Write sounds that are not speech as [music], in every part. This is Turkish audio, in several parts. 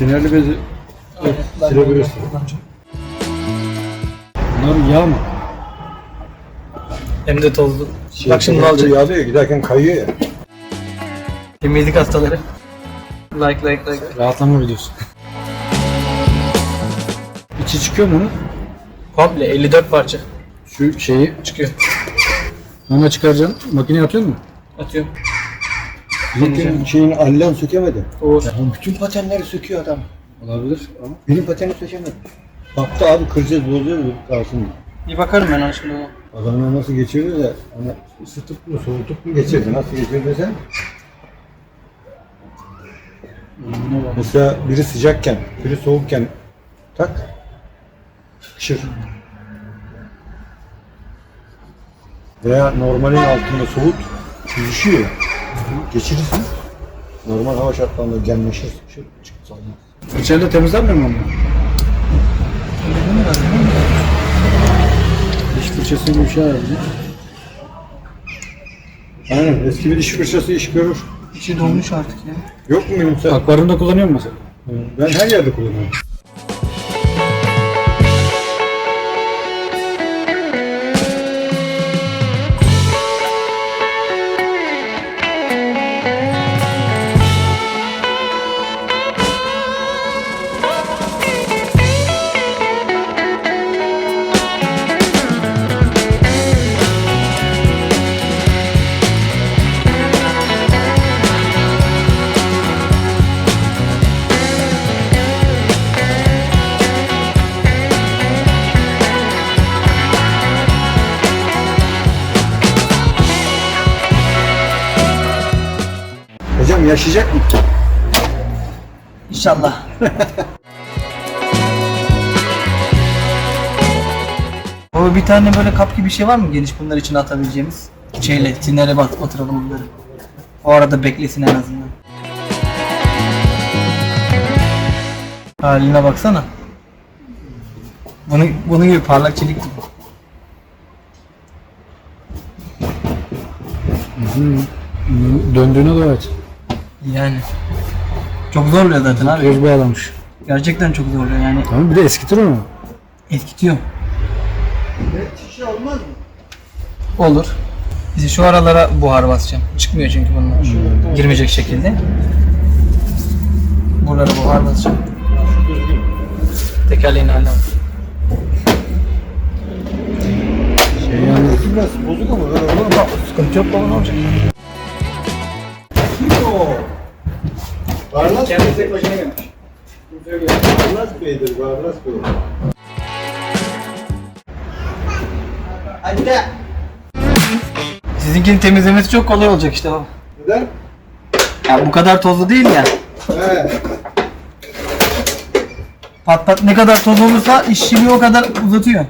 Minerli bezi silebilirsin. Bunlar yağ mı? Hem de tozlu. Şey, Bak şimdi ne böyle olacak. Yağlıyor giderken kayıyor ya. Temizlik hastaları. Like like like. Rahatlama videosu. İçi çıkıyor mu onun? Komple 54 parça Şu şeyi çıkıyor. ona çıkaracaksın. Makineye atıyor mu? Atıyorum. Bizimkinin şeyini allan sökemedi. Uğur. Ya bütün patenleri söküyor adam. Olabilir ama. Benim pateni sökemedi. Baktı abi kıracağız bozuyoruz kalsın. Bir bakarım ben ona şimdi. Adamlar nasıl geçirdi de hani ısıtıp mı soğutup mu geçirdi nasıl geçirdi sen? Mesela biri sıcakken, biri soğukken tak sıkışır. Veya normalin altında soğut, süzüşüyor. Geçirirsin. Normal hava şartlarında genleşir, sıkışır, çıkıp salmaz. İçeride temizlenmiyor mu onlar? Diş fırçası gibi bir şey herhalde. Aynen eski bir diş fırçası iş görür. İçi dolmuş artık ya. Yok mu benim sen? Akvaryumda kullanıyor musun mesela? Ben her yerde kullanıyorum. Yaşayacak mı? İnşallah. [laughs] O bir tane böyle kap gibi bir şey var mı geniş bunlar için atabileceğimiz? Şeyle tinere bat batıralım bunları. O arada beklesin en azından. Haline baksana. Bunu bunun gibi parlak çelik gibi. Döndüğüne de evet. Yani. Çok zorluyor zaten abi. Göz bağlamış. Gerçekten çok zorluyor yani. Tamam bir de eskitir onu. Etkitiyor. Şişe olmaz mı? Olur. Bizi şu aralara buhar basacağım. Çıkmıyor çünkü bunlar. Girmeyecek şekilde. Buralara buhar basacağım. Tekerleğini haline bak. Şey yani Biraz bozuk ama böyle olur mu? Sıkıntı yok baba ne olacak? Bey'dir, Varlas Bey. Hadi de. Sizinkinin temizlemesi çok kolay olacak işte baba. Neden? Ya bu kadar tozlu değil ya. He. Pat pat ne kadar toz olursa işçiliği o kadar uzatıyor.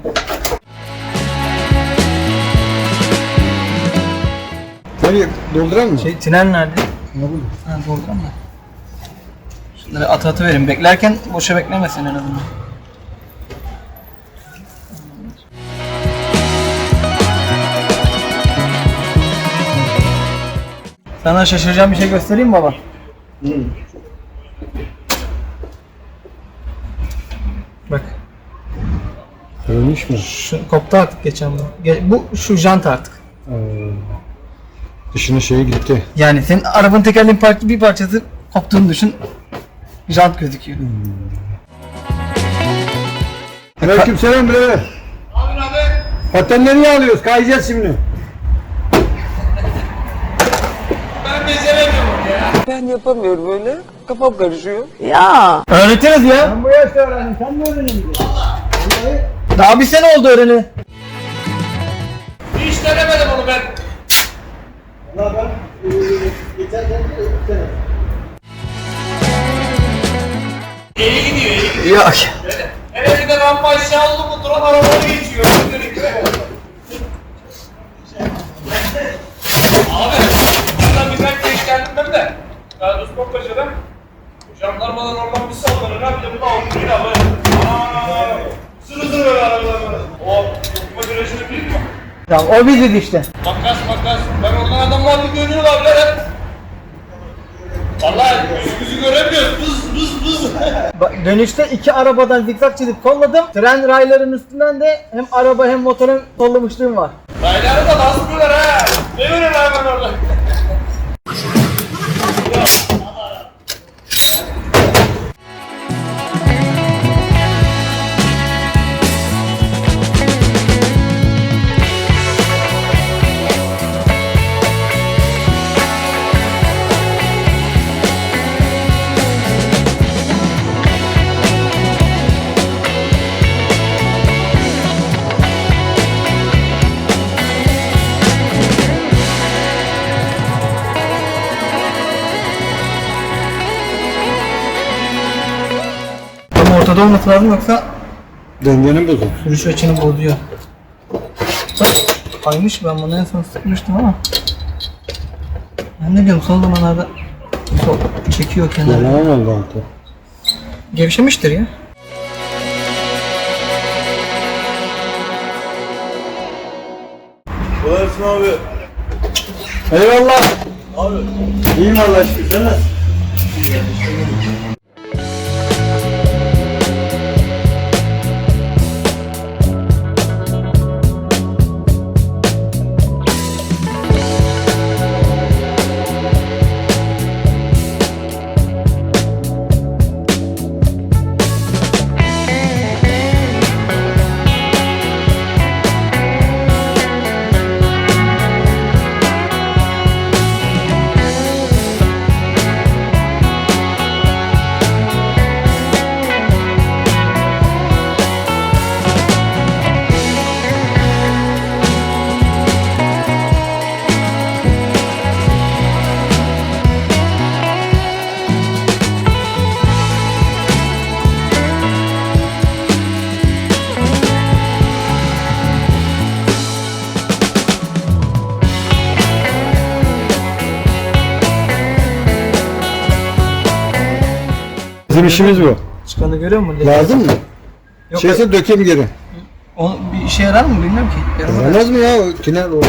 Nereye? Dolduran mı? Şey tünel nerede? Ha doğrudan mı? Şunları at atı verin. Beklerken boşa beklemesin en azından. Sana şaşıracağım bir şey göstereyim mi baba? Bak. kırılmış mı? Şu koptu artık geçen bu. Bu şu jant artık. Ee, dışına şey gitti. Yani senin arabanın tekerleğin parça bir parçası koptuğunu düşün. Jant gözüküyor. Aleyküm selam birader. Patenleri alıyoruz, kayacağız şimdi. Ben yapamıyorum öyle. Kafam karışıyor. Öğretiriz ya. Ben bu yaşta öğrendim, sen mi öğrendin? Daha bir sene oldu öğreni. Yok. Hele bir de rampa aşağı oldu mu duran arabaları geçiyor. Abi, buradan birkaç geç geldim ben de. Ben Osman Paşa'da. Jandarmadan oradan bir sallanır. Bir de bu da altı bir abi. Aaa. Sırı sırı böyle arabalar böyle. O, yokma güreşini bilir mi? Tamam o bizdi işte. Makas makas. Ben oradan adamlar bir dönüyorlar dönüşte iki arabadan zikzak çizip solladım. Tren rayların üstünden de hem araba hem motorun sollamışlığım var. Rayları da lastikler ha. Ne verin hemen orada? Ortada olması lazım yoksa Dengenin bozuk. sürüş açını bozuyor. Bak kaymış ben bunu en son sıkmıştım ama. Ben ne diyorum son zamanlarda çok çekiyor kenara. Yalan oldu altı. Gevşemiştir ya. Kolarsın abi. Eyvallah. Abi. İyiyim Allah şükür. Sen nasılsın? Bizim işimiz bu. Çıkanı görüyor musun? Lazım mı? Yok, Şeyse dökeyim geri. o, bir işe yarar mı bilmiyorum ki. Yaramaz. Yaramaz mı ya? Tiner o.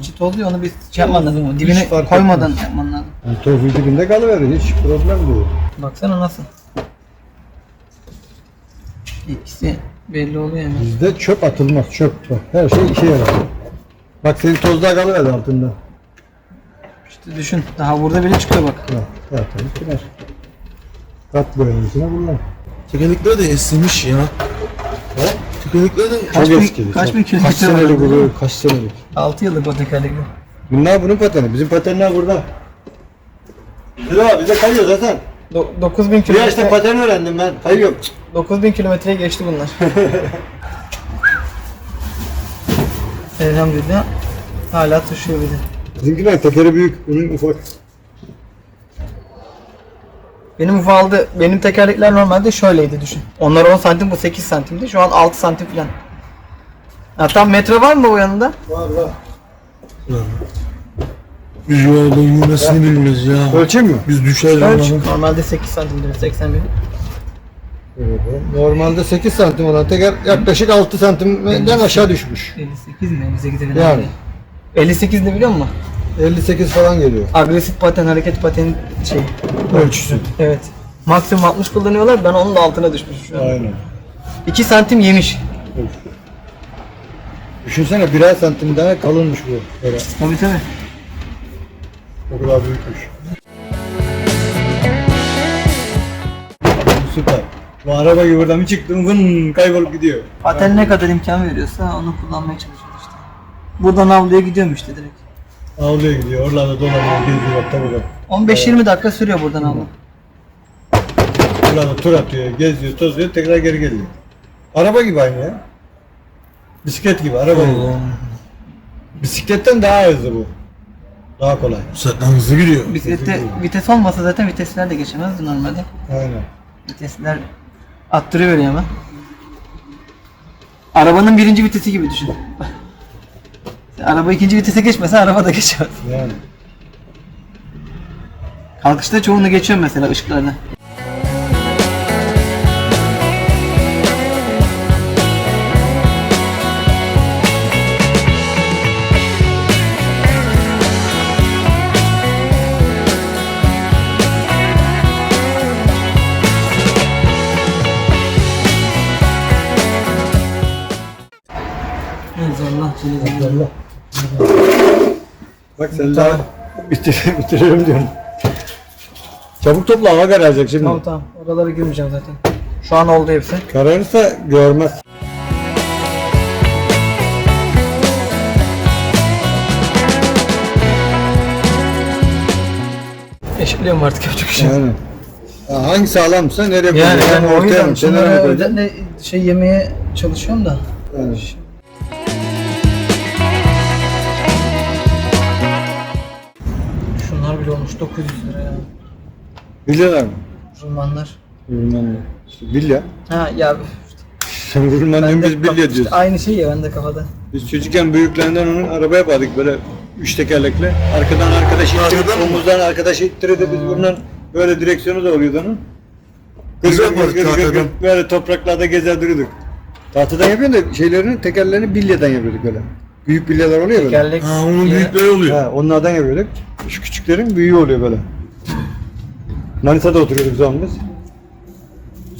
İçi tozluyor onu bir şey yapman lazım. O dibine fark koymadan yapman lazım. Yani tozu dibinde kalıverir. Hiç problem değil. Baksana nasıl. Etkisi belli oluyor hemen. Bizde çöp atılmaz. Çöp. Bak, her şey işe yarar. Bak senin tozda kalıverdi altında. İşte düşün. Daha burada bile çıkıyor bak. Bak zaten tiner. Kat boyasına kullan. Tekerlekler de eskimiş ya. Tekerlekler de Kaç bin- kaç bin kilometre Kaç senelik var? bu? Kaç senelik? 6 yıllık o tekerlekli. Bunlar bunun pateni. Bizim patenler burada. Sıra bize kayıyor zaten. Do- 9000 Bu yaşta kilometre paten öğrendim ben. Kayıyorum. 9000 kilometreye geçti bunlar. [laughs] Elhamdülillah hala taşıyor bir de. Bizimkiler tekeri büyük. Bunun ufak. Benim ufaldı. Benim tekerlekler normalde şöyleydi düşün. Onlar 10 santim bu 8 santimdi. Şu an 6 santim falan. Ha, tam metre var mı o yanında? Var var. Biz yolda yürümesini bilmiyoruz ya. Ölçeyim mi? Biz düşeriz Ölç. Normalde 8 santimdir 81. Evet. Normalde 8 santim olan teker yaklaşık 6 santimden aşağı düşmüş. 58 mi? 58'e kadar. Yani. 58 ne biliyor musun? 58 falan geliyor. Agresif paten, hareket paten şey. Ölçüsü. Evet. Maksimum 60 kullanıyorlar. Ben onun da altına düşmüşüm şu an. Aynen. 2 santim yemiş. Düşünsene birer santim daha kalınmış bu. Böyle. Tabii tabii. O kadar büyükmüş. Süper. Bu araba gibi buradan bir çıktım vın kaybolup gidiyor. Paten ne kadar imkan veriyorsa onu kullanmaya çalışıyoruz işte. Buradan avluya gidiyorum işte direkt. Avluya gidiyor. Oralarda dolanıyor. Geziyor bak tabii. 15-20 dakika sürüyor buradan avlu. Oralarda tur atıyor. Geziyor, tozuyor. Tekrar geri geliyor. Araba gibi aynı ya. Bisiklet gibi. Araba gibi. Bisikletten daha hızlı bu. Daha kolay. Zaten hızlı gidiyor. Bisiklette vites olmasa zaten vitesler de geçemezdi normalde. Aynen. Vitesler attırıveriyor hemen. Arabanın birinci vitesi gibi düşün. Araba ikinci vitese geçmese araba da geçemez. Yani. Kalkışta çoğunu geçiyor mesela ışıklarla. Bak sen daha bitir, [laughs] bitiririm diyorsun. Çabuk topla hava kararacak şimdi. Tamam tamam. Oralara girmeyeceğim zaten. Şu an oldu hepsi. Kararırsa görmez. Eşitliyorum artık yapacak bir şey. yok. Yani. Ya hangi sağlamsa nereye Yani, koyacaksın? yani o ortaya yüzden mı? şunları Kenara mı koyacaksın? öyle şey yemeye çalışıyorum da. Yani. Şunlar olmuş 900 lira ya. Vilyalar mı? Rulmanlar. Ne. İşte bilya. Ha ya Sen ben diyorsun biz bilya işte diyoruz. aynı şey ya bende kafada. Biz çocukken büyüklerinden onun arabaya yapardık böyle üç tekerlekli. Arkadan arkadaş ittirip, omuzdan arkadaş ittirip biz bundan böyle direksiyonu da oluyordu onun. Biz gır gır gır gır böyle topraklarda gezer duruyorduk. Tahtadan yapıyorduk da şeylerini, tekerlerini bilyadan yapıyorduk böyle. Büyük bilyalar oluyor böyle. Tekerlek. Ha onun diye- büyükleri oluyor. Ha, onlardan yapıyorduk. Şu küçüklerin büyüğü oluyor böyle. Manisa'da oturuyorduk zaman biz.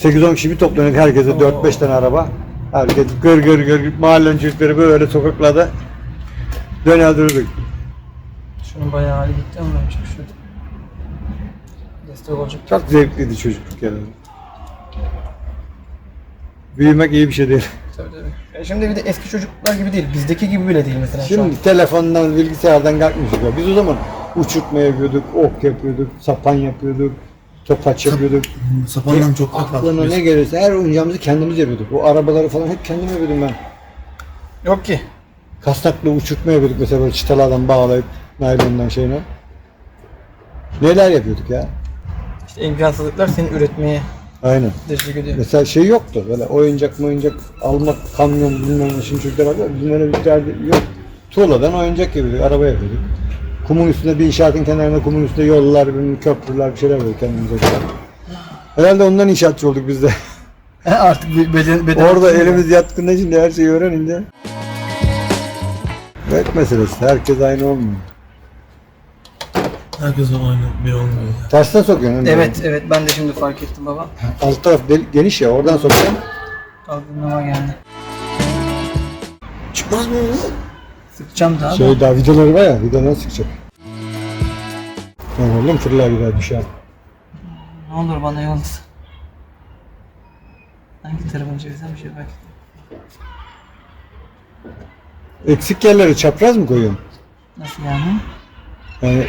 8-10 kişi bir toplanıyorduk herkese 4-5 tane araba. Herkes gır gır gır mahallenin çocukları böyle sokaklarda döner dururduk. Şunun bayağı hali gitti ama bir şey yok. Destek olacak. Çok zevkliydi çocukluk yani. Büyümek iyi bir şey değil. Tabii tabii. E şimdi bir de eski çocuklar gibi değil. Bizdeki gibi bile değil mesela şu an. Şimdi telefondan, bilgisayardan kalkmışız. ya. Biz o zaman uçurtma yapıyorduk, ok yapıyorduk, sapan yapıyorduk, topaç yapıyorduk. Sapandan çok Aklına ne gelirse her oyuncağımızı kendimiz yapıyorduk. O arabaları falan hep kendim yapıyordum ben. Yok ki. Kasnakla uçurtma yapıyorduk mesela böyle çıtalardan bağlayıp naylondan şeyine. Neler yapıyorduk ya. İşte imkansızlıklar seni üretmeye Aynen. teşvik ediyor. Mesela şey yoktu böyle oyuncak mı oyuncak almak kamyon bilmem ne şimdi çocuklar var ya bizim öyle bir derdi yok. Tuğladan oyuncak yapıyorduk, araba yapıyorduk. Kumun üstünde bir inşaatın kenarında kumun üstünde yollar, köprüler bir şeyler yapıyorduk kendimize göre. Herhalde ondan inşaatçı olduk biz de. [laughs] Artık be- beden, beden Orada elimiz yatkınla şimdi her şeyi öğrenince. Evet meselesi. Herkes aynı olmuyor. Herkes aynı bir olmuyor. Tersten sokuyorsun. değil mi? Evet evet ben de şimdi fark ettim baba. Alt taraf del- geniş ya oradan sokacaksın. Kalkınma geldi. Çıkmaz mı o? Sıkacağım daha da. Şey daha vidaları var ya vidadan sıkacak. Lan oğlum fırlar gider düşer. Ne olur bana yollasın. Hangi tarafını çevirsem bir şey belki. Eksik yerleri çapraz mı koyuyorsun? Nasıl yani? Yani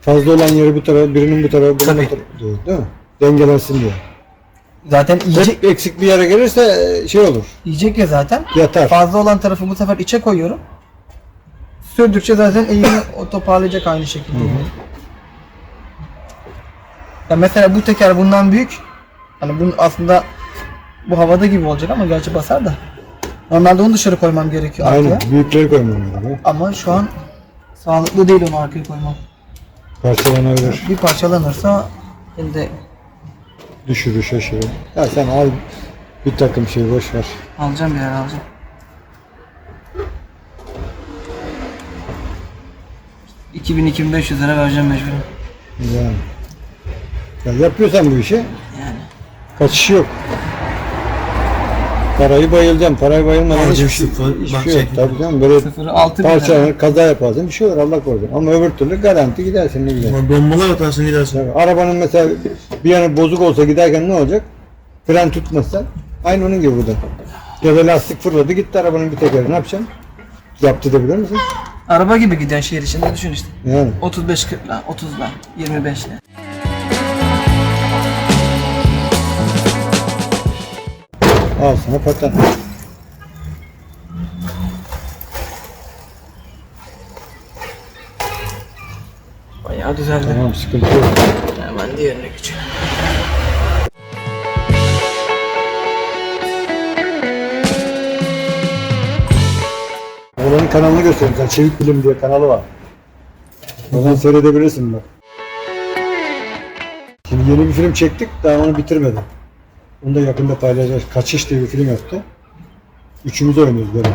fazla olan yeri bu tarafa, birinin bu tarafa, birinin Tabii. bu tarafa. Değil, değil mi? Dengelensin diye. Zaten yiyecek, Hep eksik bir yere gelirse e, şey olur. yiyecek ya zaten. Yatar. Fazla olan tarafı bu sefer içe koyuyorum. Sürdükçe zaten eğimi o toparlayacak aynı şekilde. Ya mesela bu teker bundan büyük. Hani bunun aslında bu havada gibi olacak ama gerçi basar da. Normalde onu dışarı koymam gerekiyor Aynen. arkaya. Büyükleri koymam lazım. Ama şu an sağlıklı değil onu arkaya koymam. Parçalanabilir. Bir parçalanırsa şimdi Düşürür, şaşırır. Ya sen al bir takım şey boş ver. alacağım bir yer alacağım. ...2000-2500 lira vereceğim mecburen. Yani. Ya yapıyorsan bu işi Yani. kaçışı yok. Parayı bayılacağım. Parayı bayılmadan hiçbir şey, sıfır, hiçbir bak şey yok. Tabii canım böyle Sıfırı 6 bin lira. parçalanır, kaza yaparsın bir şey olur Allah korusun. Ama öbür türlü garanti gidersin ne güzel. Lan Bombalar atarsın gidersin. Tabii. Arabanın mesela bir yanı bozuk olsa giderken ne olacak? Fren tutmazsa aynı onun gibi bu da. Ya da lastik fırladı gitti arabanın bir tekeri ne yapacaksın? Yaptı da bilir misin? Araba gibi giden şehir içinde düşün işte. Yani. 35-40'la, 30'la, 25'le. Al sana paten. Bayağı düzeldi. Tamam sıkıntı yok. Hemen diğerine geçelim. Oğlanın kanalını göstereyim sana. Çevik Bilim diye kanalı var. Oradan seyredebilirsin bak. Şimdi yeni bir film çektik, daha onu bitirmedim. Onu da yakında paylaşacağız. Kaçış diye bir film yaptı. Üçümüz oynuyoruz böyle.